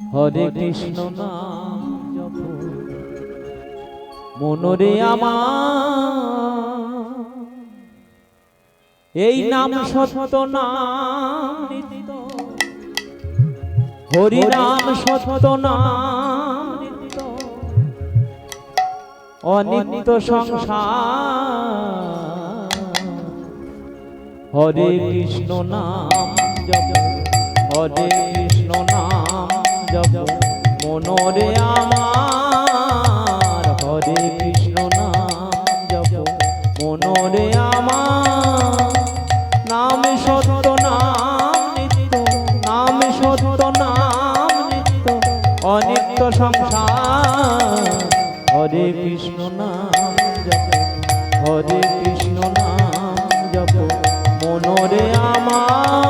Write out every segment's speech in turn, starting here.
হরে কৃষ্ণ নাম জপ। মনরে আমার এই নাম সত্য নাম হরি নাম সত্য নাম নিত্য। অনিত্য সংসার। হরে কৃষ্ণ নাম জপ। হরে কৃষ্ণ নাম জপ মনরে আমার, হরে কৃষ্ণ নাম জপ মনরে আমার। নাম সত্য, নাম নিত্য, নাম সত্য, নাম নিত্য, অনিত্য সংসার। হরে কৃষ্ণ নাম জপ, হরে কৃষ্ণ নাম জপ, মনরে আমার।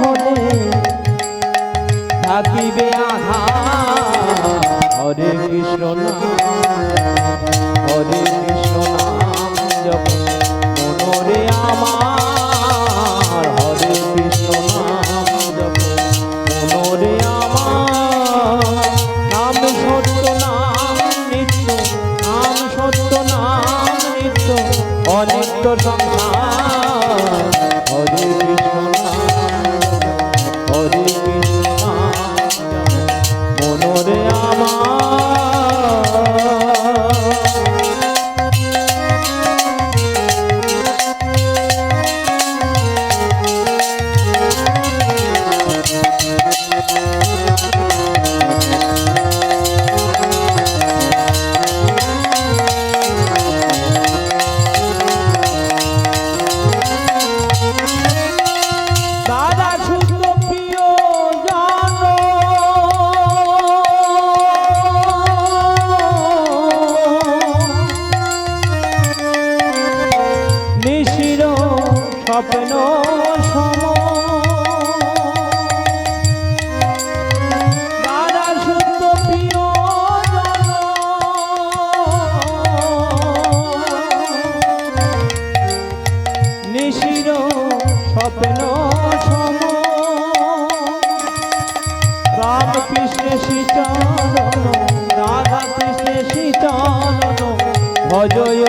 হলে থাকিবে আধা হরে কৃষ্ণ হরে কৃষ্ণ নাম জপ। মনরে আমার, হরে কৃষ্ণ নাম জপ। মনরে আমার, নাম সত্য, নাম নিত্য। নাম সত্য, নাম নিত্য। অনিত্য সংসার, হরে স্বপ্ন নিশির স্বপ্ন সম রাম কৃষ্ণ শ্রীচরণ রাধা কৃষ্ণ শ্রীচরণ ভজয়